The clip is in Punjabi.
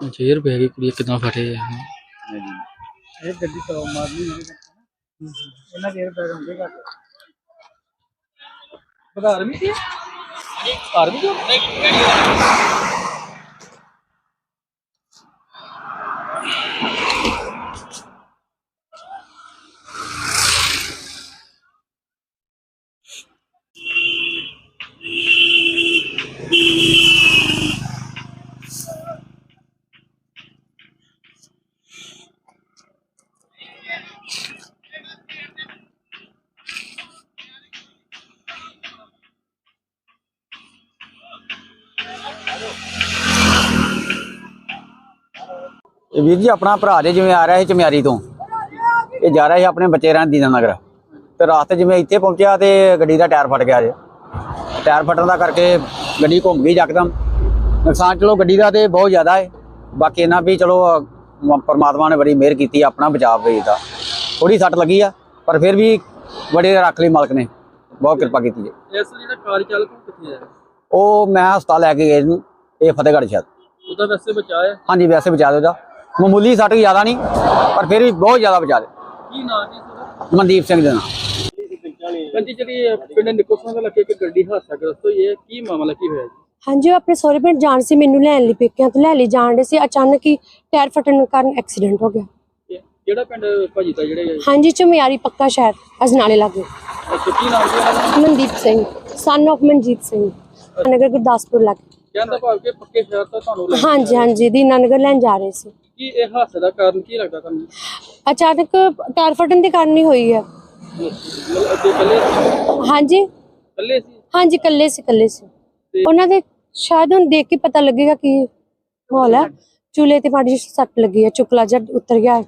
ਫੇਰ ਬਹਿ ਗਈ ਕੁੜੀ ਕਿਦਾਂ ਫਟੇ ਆ ਇਹ ਗੱਡੀ ਤੋਂ ਮਾਰਨੀ ਇਹਨਾਂ ਦੇ ਪੈਰ ਹੁੰਦੇ ਘੱਟ ਬਤਾ ਆਰਮੀ ਦੀ ਆਰਮੀ ਦੀ ਇਹ ਵੀਰ ਜੀ, ਆਪਣਾ ਭਰਾ ਜੇ ਜਿਵੇਂ ਆ ਰਿਹਾ ਸੀ ਚਮਿਆਰੀ ਤੋਂ, ਇਹ ਜਾ ਰਿਹਾ ਸੀ ਆਪਣੇ ਬੱਚੇ ਰਹਿਣ ਦੀਨਾ ਨਗਰ। ਤੇ ਰਾਸਤੇ ਜਿਵੇਂ ਇੱਥੇ ਪਹੁੰਚਿਆ ਤੇ ਗੱਡੀ ਦਾ ਟਾਇਰ ਫਟ ਗਿਆ ਜੇ। ਟਾਇਰ ਫਟਣ ਦਾ ਕਰਕੇ ਗੱਡੀ ਘੁੰਮ ਗਈ ਯਕਦਮ ਨੁਕਸਾਨ ਚਲੋ ਗੱਡੀ ਦਾ ਤੇ ਬਹੁਤ ਜ਼ਿਆਦਾ ਹੈ ਬਾਕੀ ਇਹਨਾਂ ਵੀ ਚਲੋ ਪਰਮਾਤਮਾ ਨੇ ਬੜੀ ਮਿਹਰ ਕੀਤੀ ਆਪਣਾ ਬਚਾਅ ਹੋਈ ਦਾ ਥੋੜੀ ਸੱਟ ਲੱਗੀ ਆ, ਪਰ ਫਿਰ ਵੀ ਬੜੇ ਰੱਖ ਲਈ ਮਾਲਕ ਨੇ। ਬਹੁਤ ਕਿਰਪਾ ਕੀਤੀ ਜੀ। ਇਸ ਜਿਹੜਾ ਕਾਰ ਚਾਲਕ ਕਿੱਥੇ ਹੈ ਉਹ ਮੈਂ ਹਸਪਤਾਲ ਲੈ ਕੇ ਗਿਆ ਇਹਨੂੰ ਇਹ ਫਤਿਹਗੜ੍ਹ ਸ਼ਾਇਦ ਉਹਦਾ ਵੈਸੇ ਬਚਾਇਆ ਹਾਂਜੀ ਵੈਸੇ ਬਚਾ ਦਿਓ ਦਾ ਮਾਮੂਲੀ ਸੱਟ ਜ਼ਿਆਦਾ ਨਹੀਂ ਪਰ ਫਿਰ ਵੀ ਬਹੁਤ ਜ਼ਿਆਦਾ ਬਚਾ ਦੇ। ਕੀ ਨਾਂ ਜੀ ਤੁਹਾਡਾ? ਮਨਦੀਪ ਸਿੰਘ ਦੇ ਨਾਲ ਕੰਜੀ ਜਿਹੜੀ ਪਿੰਡ ਨਿਕੋਸਾਂ ਦਾ ਲੱਗੇ ਕਿ ਗੱਡੀ ਹਾਦਸਾ ਗ੍ਰਸਤ ਹੋਈ ਹੈ ਕੀ ਮਾਮਲਾ ਕੀ ਹੋਇਆ ਜੀ? ਹਾਂਜੀ ਉਹ ਆਪਣੇ ਸਹੁਰੇ ਪਿੰਡ ਜਾਣ ਸੀ ਮੈਨੂੰ ਲੈਣ ਲਈ ਪੇਕਿਆਂ ਤੋਂ ਲੈ ਲਈ ਜਾਣ ਦੇ ਸੀ ਅਚਾਨਕ ਹੀ ਟਾਇਰ ਫਟਣ ਕਾਰਨ ਐਕਸੀਡੈਂਟ ਹੋ ਗਿਆ। ਇਹ ਕਿਹੜਾ ਪਿੰਡ ਭਾਜੀ ਦਾ ਜਿਹੜੇ ਹਾਂਜੀ ਚੁਮਿਆਰੀ ਪੱਕਾ ਸ਼ਹਿਰ ਅਜਨਾਲੇ ਲਾਗੇ। ਅੱਛਾ ਕੀ ਨਾਮ ਦਾ ਮਨਦੀਪ ਸਿੰਘ ਸਨ of ਮਨਜੀਤ ਸਿੰਘ। ਨਗਰ ਗੁਰਦਾਸਪੁਰ ਲਾਗੇ। ਕਹਿੰਦਾ ਭਾਵ ਕਿ ਪੱਕੇ ਸ਼ਹਿਰ ਤੋਂ ਤੁਹਾਨੂੰ ਲੈ- ਹਾਂਜੀ ਹਾਂਜੀ ਦੀਨਾ ਨਗਰ ਲੈਣ ਜਾ ਰਹੇ ਸੀ। ਕੀ ਇਹ ਹਾਦਸੇ ਦਾ ਕਾਰਨ ਕੀ ਲੱਗਦਾ ਤੁਹਾਨੂੰ? ਅਚਾਨਕ ਟਾਇਰ ਫਟਣ ਦੇ ਕਾਰਨ ਹੀ ਹੋਈ ਹੈ ਮਤਲਬ ਅੱਗੇ ਕੱਲੇ ਹਾਂਜੀ। ਕੱਲੇ ਸੀ? ਹਾਂਜੀ ਕੱਲੇ ਸੀ ਕੱਲੇ ਸੀ। ਉਹਨਾਂ ਦੇ ਸ਼ਾਇਦ ਹੁਣ ਦੇਖ ਕੇ ਪਤਾ ਲੱਗੇਗਾ ਕਿ ਮਾਹੌਲ ਹੈ ਚੂਲੇ ਤੇ ਮਾੜੀ ਜਿਹੀ ਸੱਟ ਲੱਗੀ ਹੈ ਚੁਕਲਾ ਜਿਹਾ ਉਤਰ ਗਿਆ।